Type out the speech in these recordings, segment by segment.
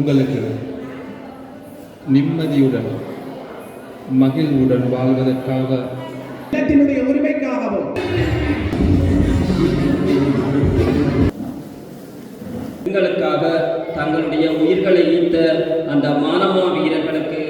உங்களுக்கு நிம்மதியுடன் மகிழ்வுடன் வாழ்வதற்காக இல்லத்தினுடைய உரிமைக்காகவும். எங்களுக்காக தங்களுடைய உயிர்களை ஈந்த அந்த மானமா வீரர்களுக்கு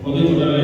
Potete dare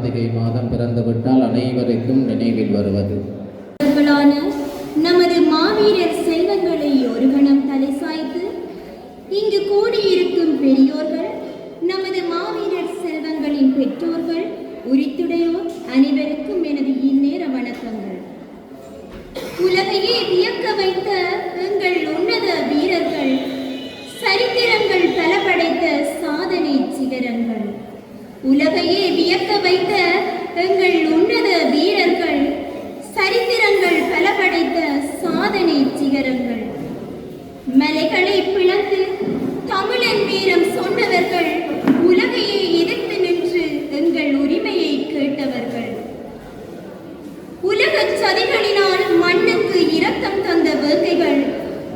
கார்த்திகை மாதம் பிறந்துவிட்டால் அனைவருக்கும் நினைவில் வருவது. நமது மாவீரர் செல்வங்களை ஒரு கணம் தலை சாய்த்து இங்கு கூடியிருக்கும் பெரியோர்கள் நமது மாவீரர் செல்வங்களின் பெற்றோர்கள் உரித்துடையோர் அனைவருக்கும் எனது இந்நேர வணக்கங்கள். உலகையே வியக்க வைத்த எங்கள் உன்னத வீரர்கள் சரித்திரங்கள் பல படைத்த சாதனை சிகரங்கள். உலகையே வியக்க வைத்த எங்கள் உன்னத வீரர்கள் சரித்திரங்கள் பல படைத்த சாதனை சிகரங்கள். மலைகளை பிளந்து தமிழன் வீரம் சொன்னவர்கள் உலகையே எதிர்த்து நின்று எங்கள் உரிமையை கேட்டவர்கள் உலகச் சதிகளினால் மண்ணுக்கு இரத்தம் தந்த வேங்கைகள்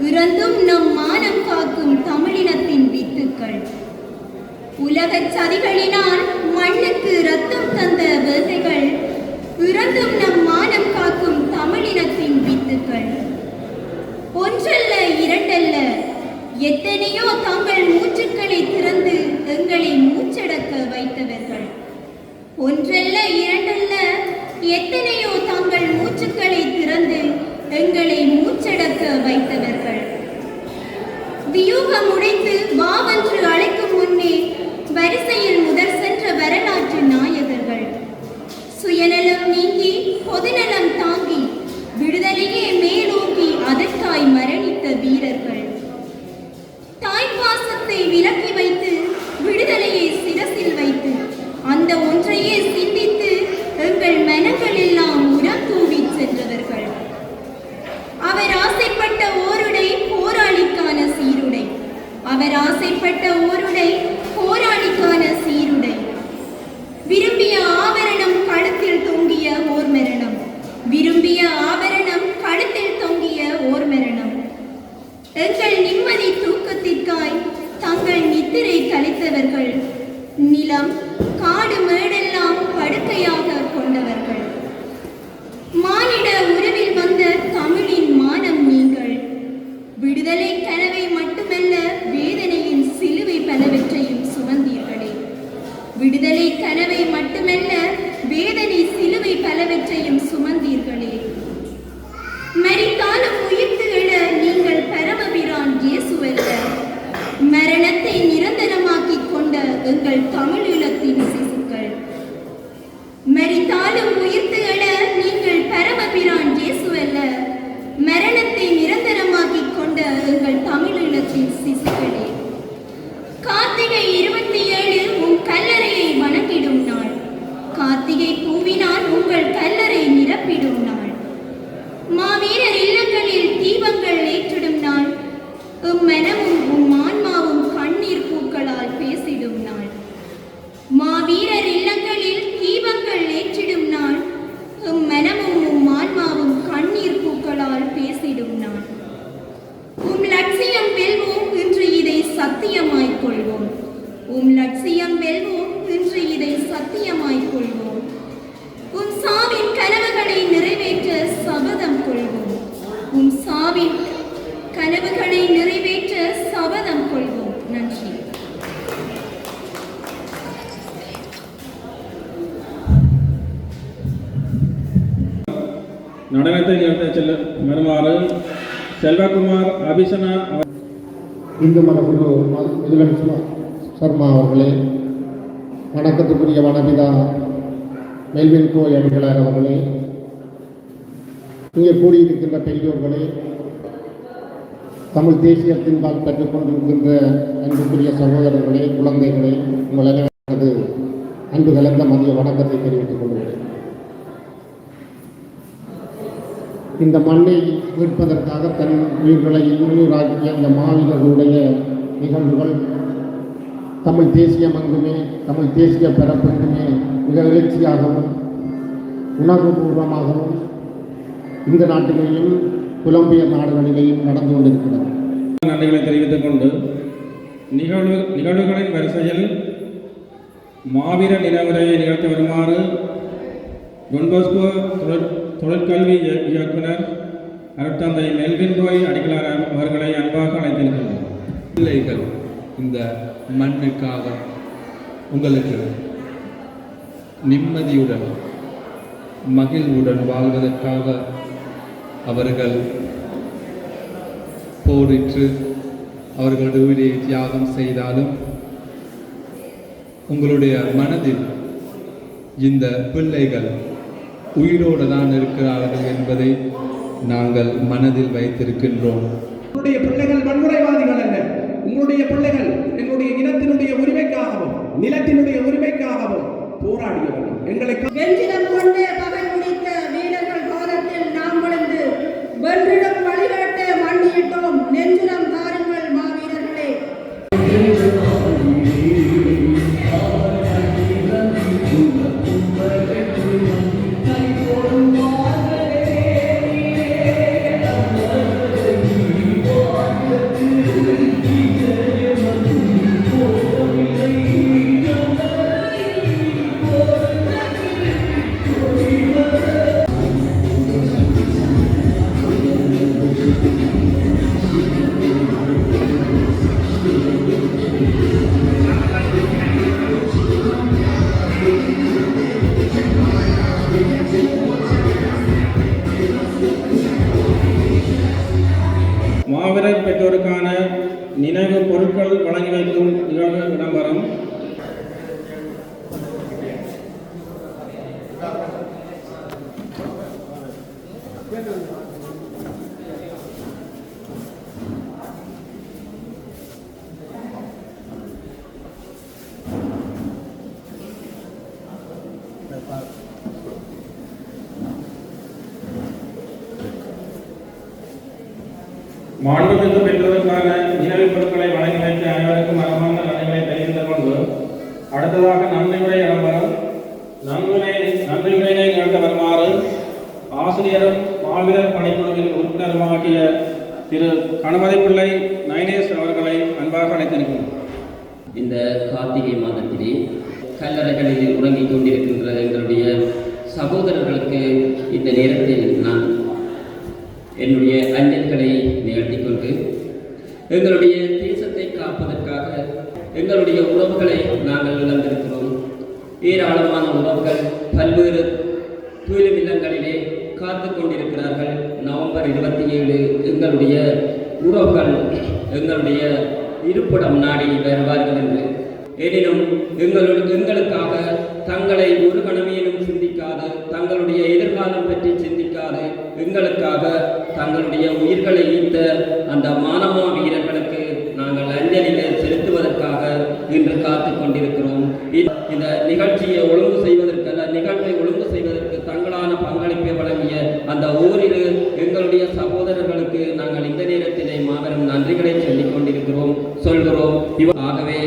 இறந்தும் நம் மானம் காக்கும் தமிழினத்தின் வித்துக்கள் உலகச் சதிகளினால் மண்ணுக்கு ரத்தம் தந்த வேசைகள் பிறந்தும் நம் மானம் காக்கும் தமிழினத்தின் வித்துக்கள். ஒன்றல்ல இரண்டல்ல எத்தனையோ தங்கள் மூச்சுக்களை திறந்து எங்களை மூச்சடக்க வைத்தவர்கள். ஒன்றல்ல இரண்டல்ல எத்தனையோ தங்கள் மூச்சுக்களை திறந்து எங்களை மூச்சடக்க வைத்தவர்கள். வியூகம் உடைத்து வாவென்று அழைக்கும் முன்னே வரிசையில் முதல் சென்ற வரலாற்று நாயகர்கள். சுயநலம் நீங்கி பொதுநலம் அவர் ஆசைப்பட்ட ஊருடை போராளிக்கான சீருடை. நடனத்தை நிகழ்த்த செல்ல வருமாறு செல்வகுமார் அபிஷனா இந்து மதகுரு முதுகன் சர்மா அவர்களே வணக்கத்துக்குரிய வனபிதா மெல்வின் கோ அடிகளார் அவர்களே இங்கே கூடியிருக்கின்ற பெரியோர்களே தமிழ் தேசியத்தின்பால் பெற்றுக்கொண்டிருக்கின்ற அன்புக்குரிய சகோதரர்களே குழந்தைகளே உங்கள் அனைவரது அன்பு கலந்த மதிய வணக்கத்தை தெரிவித்துக் கொள்கிறேன். இந்த மண்ணை மீட்பதற்காக தன் உயிர்களை உள்ளூராக்கிய அந்த மாவீரர்களுடைய நிகழ்வுகள் தமிழ் தேசியம் எங்குமே தமிழ் தேசிய பிறப்பெங்குமே மிக எழுச்சியாகவும் உணர்வுபூர்வமாகவும் இந்த நாட்டிலேயும் புலம்பெயர் நாடுகளிலேயும் நடந்து கொண்டிருக்கிறது. நன்றிகளை தெரிவித்துக் கொண்டு நிகழ்வு நிகழ்வுகளின் வரிசையில் மாவீர நினைவுரையை நிகழ்த்தி வருமாறு டொன்போஸ்கோ தொழிற்கல்வி இயக்குனர் அருட்தந்தை மெல்வின் ரோய் அடிகளார் அவர்களை அன்பாக அழைத்திருக்கின்றனர் பிள்ளைகள் இந்த மண்ணுக்காக உங்களுக்கு நிம்மதியுடன் மகிழ்வுடன் வாழ்வதற்காக அவர்கள் போரிட்டு அவர்களுடைய உயிரை தியாகம் செய்தாலும் உங்களுடைய மனதில் இந்த பிள்ளைகள் உயிரோடு தான் இருக்கிறார்கள் என்பதை நாங்கள் மனதில் வைத்திருக்கின்றோம். உங்களுடைய பிள்ளைகள் வன்முறைவாதிகள் அல்ல. உங்களுடைய பிள்ளைகள் எங்களுடைய இனத்தினுடைய உரிமைக்காகவும் நிலத்தினுடைய உரிமைக்காகவும் போராடியவர்கள். எங்களை மாண்புமிகு பெற்றோருக்கான நினைவு பொருட்களை வழங்கி வைத்த அனைவருக்கும் மரமான நன்றிகளை தெரிவித்துக் கொண்டு அடுத்ததாக நன்றியுரை இடம்பெறும் நன்றியுரை நன்றியுரையை நிகழ்த்த வருமாறு ஆசிரியரும் மாவீரர் பணிக்குழுவின் உறுப்பினருமாகிய திரு கணபதி பிள்ளை நைனேஷ் அவர்களை அன்பாக அழைத்திருக்கிறோம் இந்த கார்த்திகை மாதத்திலே கல்லறைகளில் உறங்கிக் கொண்டிருக்கின்ற எங்களுடைய சகோதரர்களுக்கு இந்த நேரத்தில் நான் என்னுடைய அஞ்சல்களை நிகழ்த்தி கொண்டு எங்களுடைய தேசத்தை காப்பதற்காக எங்களுடைய உறவுகளை நாங்கள் இழந்திருக்கிறோம். ஏராளமான உறவுகள் பல்வேறு துயிலும் இல்லங்களிலே காத்து கொண்டிருக்கிறார்கள். நவம்பர் இருபத்தி ஏழு எங்களுடைய உறவுகள் எங்களுடைய இருப்பிடம் நாடி வருவார்கள் என்று. எனினும் எங்களுடைய எங்களுக்காக தங்களை ஒரு கணமையிலும் சிந்திக்காது தங்களுடைய எதிர்காலம் பற்றி சிந்திக்காது எங்களுக்காக தங்களுடைய உயிர்களை ஈர்த்த அந்த மானமா வீரர்களுக்கு நாங்கள் அஞ்சலிகள் செலுத்துவதற்காக இன்று காத்து கொண்டிருக்கிறோம் இ- இந்த நிகழ்ச்சியை ஒழுங்கு செய்வதற்கு அல்ல நிகழ்வை ஒழுங்கு செய்வதற்கு தங்களான பங்களிப்பை வழங்கிய அந்த ஊரில் எங்களுடைய சகோதரர்களுக்கு நாங்கள் இந்த நேரத்திலே மாபெரும் நன்றிகளை சொல்லிக் கொண்டிருக்கிறோம் சொல்கிறோம் இவ- ஆகவே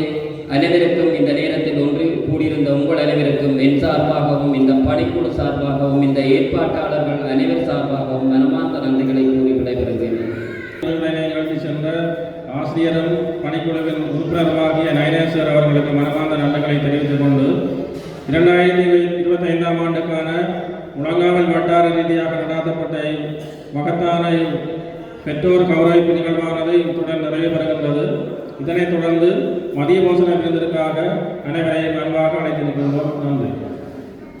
அனைவருக்கும் இந்த நேரத்தில் ஒன்று கூடியிருந்த உங்கள் அனைவருக்கும் என் சார்பாகவும் இந்த பணிக்குழு சார்பாகவும் இந்த ஏற்பாட்டாளர்கள் அனைவர் சார்பாகவும் மனமார்ந்த நன்றிகளை கூறி விடைபெறுகிறேன். சென்ற ஆசிரியரும் பணிக்குழுவின் உறுப்பினருமாகிய நயனேஸ்வர் அவர்களுக்கு மனமார்ந்த நன்றிகளை தெரிவித்துக் கொண்டு இரண்டாயிரத்தி இருபத்தைந்தாம் ஆண்டுக்கான முழங்காமல் வட்டார ரீதியாக நடாத்தப்பட்ட மகத்தான பெற்றோர் கௌரவிப்பு நிகழ்வானது இத்துடன் நிறைவு பெறுகின்றது. இதனைத் தொடர்ந்து மதிய போசன விருந்திற்காக அனைவரையும் அன்பாக அழைத்திருக்கின்றோம் நன்றி.